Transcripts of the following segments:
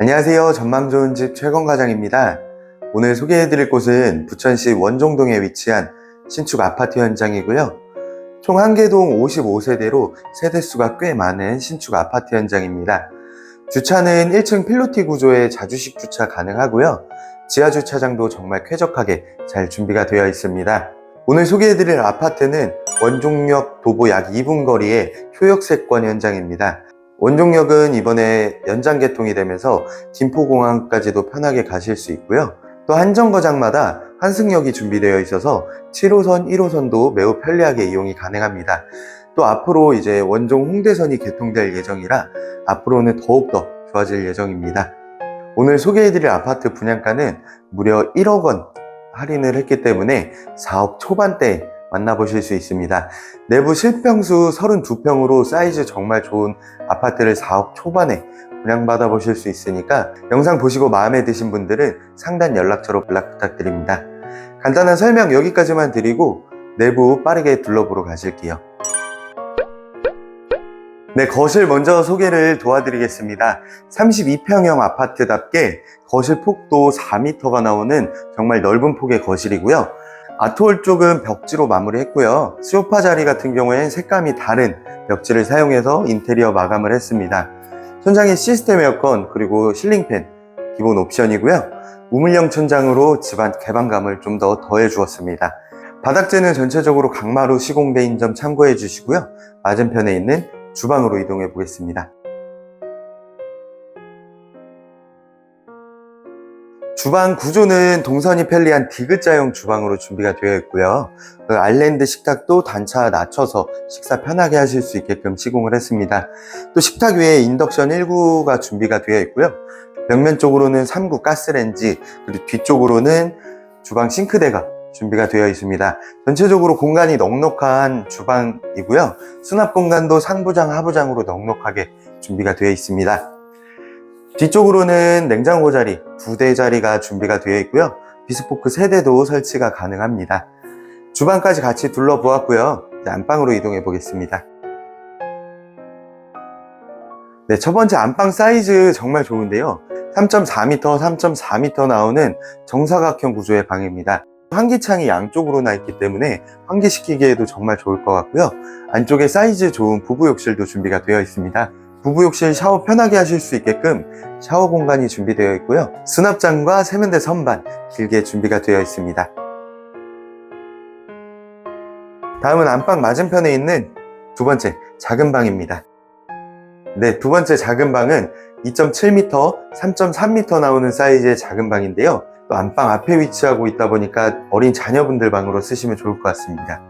안녕하세요. 전망 좋은 집 최건 과장입니다. 오늘 소개해드릴 곳은 부천시 원종동에 위치한 신축 아파트 현장이고요. 총 한개동 55세대로 세대수가 꽤 많은 신축 아파트 현장입니다. 주차는 1층 필로티 구조의 자주식 주차 가능하고요. 지하 주차장도 정말 쾌적하게 잘 준비가 되어 있습니다. 오늘 소개해드릴 아파트는 원종역 도보 약 2분 거리의 효역세권 현장입니다. 원종역은 이번에 연장 개통이 되면서 김포공항까지도 편하게 가실 수 있고요. 또 한 정거장마다 환승역이 준비되어 있어서 7호선, 1호선도 매우 편리하게 이용이 가능합니다. 또 앞으로 이제 원종 홍대선이 개통될 예정이라 앞으로는 더욱더 좋아질 예정입니다. 오늘 소개해드릴 아파트 분양가는 무려 1억 원 할인을 했기 때문에 4억 초반대에 만나보실 수 있습니다. 내부 실평수 32평으로 사이즈 정말 좋은 아파트를 4억 초반에 분양받아 보실 수 있으니까 영상 보시고 마음에 드신 분들은 상단 연락처로 연락 부탁드립니다. 간단한 설명 여기까지만 드리고 내부 빠르게 둘러보러 가실게요. 네, 거실 먼저 소개를 도와드리겠습니다. 32평형 아파트답게 거실 폭도 4m가 나오는 정말 넓은 폭의 거실이고요. 아트홀 쪽은 벽지로 마무리했고요. 소파 자리 같은 경우엔 색감이 다른 벽지를 사용해서 인테리어 마감을 했습니다. 천장에 시스템 에어컨 그리고 실링팬 기본 옵션이고요. 우물형 천장으로 집안 개방감을 좀 더 더해 주었습니다. 바닥재는 전체적으로 강마루 시공대인 점 참고해 주시고요. 맞은편에 있는 주방으로 이동해 보겠습니다. 주방 구조는 동선이 편리한 디귿자형 주방으로 준비가 되어 있고요. 그 아일랜드 식탁도 단차 낮춰서 식사 편하게 하실 수 있게끔 시공을 했습니다. 또 식탁 위에 인덕션 1구가 준비가 되어 있고요. 벽면 쪽으로는 3구 가스렌지, 그리고 뒤쪽으로는 주방 싱크대가 준비가 되어 있습니다. 전체적으로 공간이 넉넉한 주방이고요. 수납 공간도 상부장, 하부장으로 넉넉하게 준비가 되어 있습니다. 뒤쪽으로는 냉장고 자리 두 대 자리가 준비가 되어 있고요. 비스포크 세 대도 설치가 가능합니다. 주방까지 같이 둘러보았고요. 안방으로 이동해 보겠습니다. 네, 첫 번째 안방 사이즈 정말 좋은데요. 3.4m, 3.4m 나오는 정사각형 구조의 방입니다. 환기창이 양쪽으로 나 있기 때문에 환기시키기에도 정말 좋을 것 같고요. 안쪽에 사이즈 좋은 부부 욕실도 준비가 되어 있습니다. 부부 욕실 샤워 편하게 하실 수 있게끔 샤워 공간이 준비되어 있고요. 수납장과 세면대 선반 길게 준비가 되어 있습니다. 다음은 안방 맞은편에 있는 두 번째 작은 방입니다. 네, 두 번째 작은 방은 2.7m, 3.3m 나오는 사이즈의 작은 방인데요. 또 안방 앞에 위치하고 있다 보니까 어린 자녀분들 방으로 쓰시면 좋을 것 같습니다.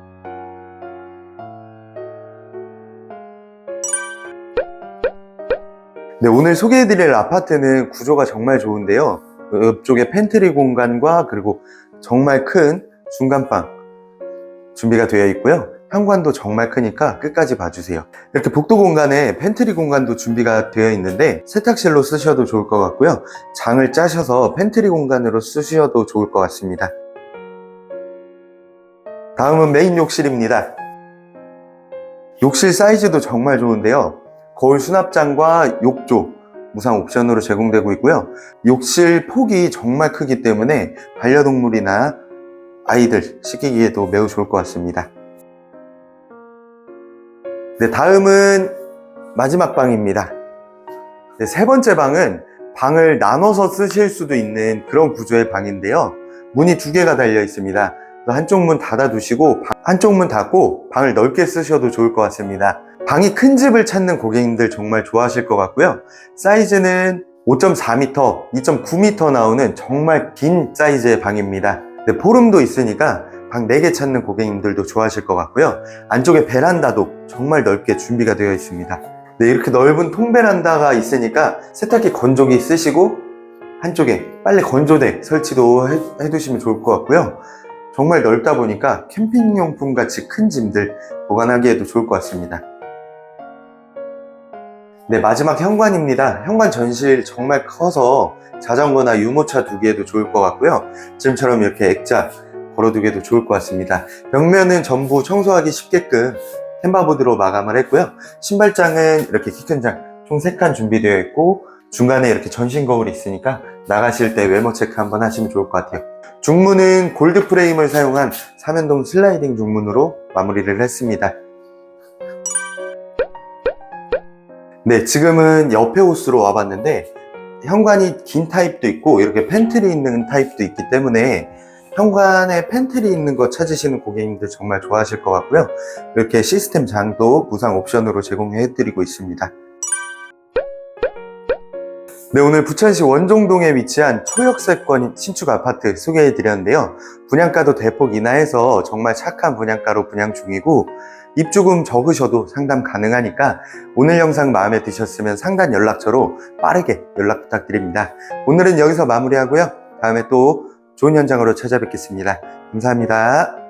네, 오늘 소개해드릴 아파트는 구조가 정말 좋은데요. 옆쪽에 팬트리 공간과 그리고 정말 큰 중간방 준비가 되어 있고요. 현관도 정말 크니까 끝까지 봐주세요. 이렇게 복도 공간에 팬트리 공간도 준비가 되어 있는데 세탁실로 쓰셔도 좋을 것 같고요. 장을 짜셔서 팬트리 공간으로 쓰셔도 좋을 것 같습니다. 다음은 메인 욕실입니다. 욕실 사이즈도 정말 좋은데요. 거울 수납장과 욕조 무상 옵션으로 제공되고 있고요. 욕실 폭이 정말 크기 때문에 반려동물이나 아이들 시키기에도 매우 좋을 것 같습니다. 네, 다음은 마지막 방입니다. 네, 세 번째 방은 방을 나눠서 쓰실 수도 있는 그런 구조의 방인데요. 문이 두 개가 달려 있습니다. 한쪽 문 닫아 두시고 한쪽 문 닫고 방을 넓게 쓰셔도 좋을 것 같습니다. 방이 큰 집을 찾는 고객님들 정말 좋아하실 것 같고요. 사이즈는 5.4m, 2.9m 나오는 정말 긴 사이즈의 방입니다. 네, 포름도 있으니까 방 4개 찾는 고객님들도 좋아하실 것 같고요. 안쪽에 베란다도 정말 넓게 준비가 되어 있습니다. 네, 이렇게 넓은 통베란다가 있으니까 세탁기 건조기 쓰시고 한쪽에 빨래 건조대 설치도 해, 해두시면 좋을 것 같고요. 정말 넓다 보니까 캠핑용품 같이 큰 짐들 보관하기에도 좋을 것 같습니다. 네, 마지막 현관입니다. 현관 전실 정말 커서 자전거나 유모차 두기에도 좋을 것 같고요. 지금처럼 이렇게 액자 걸어두기에도 좋을 것 같습니다. 벽면은 전부 청소하기 쉽게끔 템바보드로 마감을 했고요. 신발장은 이렇게 키큰 장 총 3칸 준비되어 있고 중간에 이렇게 전신 거울이 있으니까 나가실 때 외모 체크 한번 하시면 좋을 것 같아요. 중문은 골드 프레임을 사용한 삼연동 슬라이딩 중문으로 마무리를 했습니다. 네, 지금은 옆에 호스로 와봤는데 현관이 긴 타입도 있고 이렇게 팬트리 있는 타입도 있기 때문에 현관에 팬트리 있는 거 찾으시는 고객님들 정말 좋아하실 것 같고요. 이렇게 시스템 장도 무상 옵션으로 제공해 드리고 있습니다. 네, 오늘 부천시 원종동에 위치한 초역세권 신축 아파트 소개해 드렸는데요. 분양가도 대폭 인하해서 정말 착한 분양가로 분양 중이고 입주금 적으셔도 상담 가능하니까 오늘 영상 마음에 드셨으면 상단 연락처로 빠르게 연락 부탁드립니다. 오늘은 여기서 마무리하고요. 다음에 또 좋은 현장으로 찾아뵙겠습니다. 감사합니다.